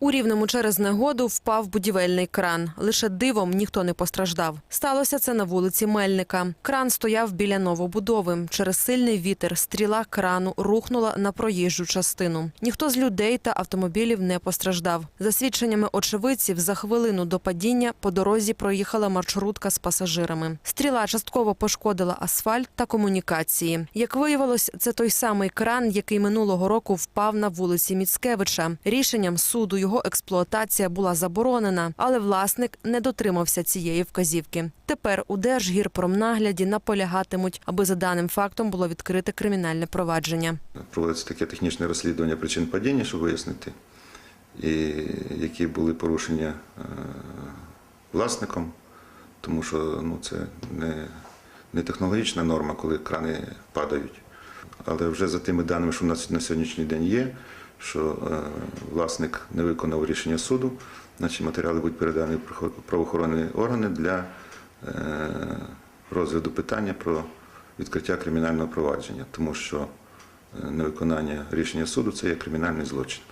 У Рівному через негоду впав будівельний кран. Лише дивом ніхто не постраждав. Сталося це на вулиці Мельника. Кран стояв біля новобудови. Через сильний вітер стріла крану рухнула на проїжджу частину. Ніхто з людей та автомобілів не постраждав. За свідченнями очевидців, за хвилину до падіння по дорозі проїхала маршрутка з пасажирами. Стріла частково пошкодила асфальт та комунікації. Як виявилось, це той самий кран, який минулого року впав на вулиці Міцкевича. Рішенням суду його експлуатація була заборонена, але власник не дотримався цієї вказівки. Тепер у Держгірпромнагляді наполягатимуть, аби за даним фактом було відкрите кримінальне провадження. Проводиться таке технічне розслідування причин падіння, щоб вияснити, і які були порушення е, власником, тому що ну, це не, не технологічна норма, коли крани падають. Але вже за тими даними, що у нас на сьогоднішній день є, що е, власник не виконав рішення суду, значить матеріали будуть передані в правоохоронні органи для е, розгляду питання про відкриття кримінального провадження, тому що е, невиконання рішення суду це є кримінальний злочин.